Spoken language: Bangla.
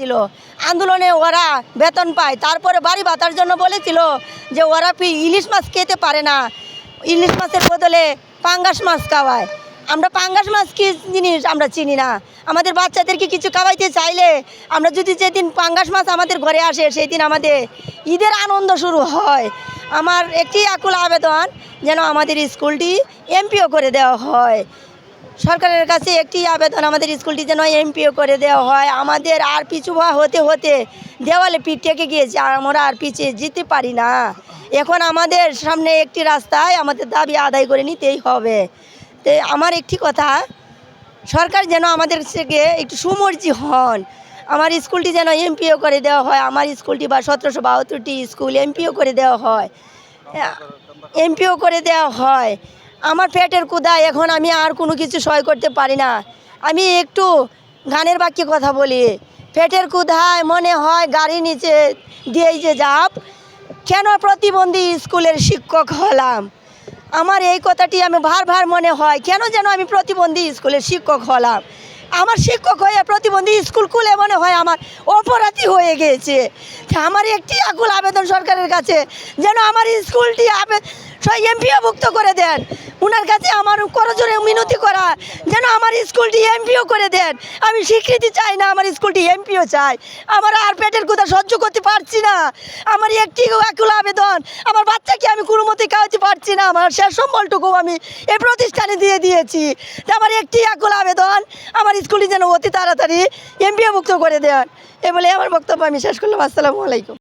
ছিল আন্দোলনে ওরা বেতন পায়। তারপরে বাড়ি বাতার জন্য বলেছিল যে, ওরা ইলিশ মাছ খেতে পারে না। ইলিশ মাছের বদলে পাঙ্গাস মাছ খাওয়ায়। আমরা পাঙ্গাস মাছ কি জিনিস আমরা চিনি না। আমাদের বাচ্চাদেরকে কিছু খাওয়াইতে চাইলে আমরা যদি যেদিন পাঙ্গাস মাছ আমাদের ঘরে আসে সেই দিন আমাদের ঈদের আনন্দ শুরু হয়। আমার একটি আকুল আবেদন, যেন আমাদের স্কুলটি এমপিও করে দেওয়া হয়। সরকারের কাছে একটি আবেদন আমাদের স্কুলটি যেন এমপিও করে দেওয়া হয়। আমাদের আর পিছু হতে হতে দেওয়ালে পিঠ টেকে গিয়েছে, আর আমরা আর পিছিয়ে যেতে পারি না। এখন আমাদের সামনে একটি রাস্তায় আমাদের দাবি আদায় করে নিতেই হবে। তো আমার একটি কথা, সরকার যেন আমাদের থেকে একটু সুমর্জি হন। আমার স্কুলটি যেন এমপিও করে দেওয়া হয়, আমার স্কুলটি বা সতেরোশো বাহাত্তরটি স্কুল এমপিও করে দেওয়া হয়। এমপিও করে দেওয়া হয়। আমার পেটের কুদা এখন আমি আর কোনো কিছু সয় করতে পারি না। আমি একটু গানের বাক্যে কথা বলি। পেটের কুদায় মনে হয় গাড়ি নিচে দিয়েই যে যাব। কেন প্রতিবন্ধী স্কুলের শিক্ষক হলাম? আমার এই কথাটি আমি ভার মনে হয়, কেন যেন আমি প্রতিবন্ধী স্কুলের শিক্ষক হলাম? আমার শিক্ষক হয়ে প্রতিবন্ধী স্কুল খুলে মনে হয় আমার অপরাধী হয়ে গিয়েছে আমার একটি আকুল আবেদন সরকারের কাছে, যেন আমার স্কুলটি আবে এমপিওভুক্ত করে দেন। ওনার কাছে আমার করজোরে মিনতি করা, যেন আমার স্কুলটি এমপিও করে দেন। আমি স্বীকৃতি চাই না, আমার স্কুলটি এমপিও চাই। আমার আর পেটের কথা সহ্য করতে পারছি না। আমার একটি আকুল আবেদন, আমার বাচ্চাকে আমি কোনো মতে খাওয়াতে পারছি না। আমার শেষ সম্বলটুকু আমি এই প্রতিষ্ঠানে দিয়ে দিয়েছি। আমার একটি আকুল আবেদন, আমার স্কুলটি যেন অতি তাড়াতাড়ি এমপিওভুক্ত করে দেন। এ বলে আমার বক্তব্য আমি শেষ করলাম। আসসালামু আলাইকুম।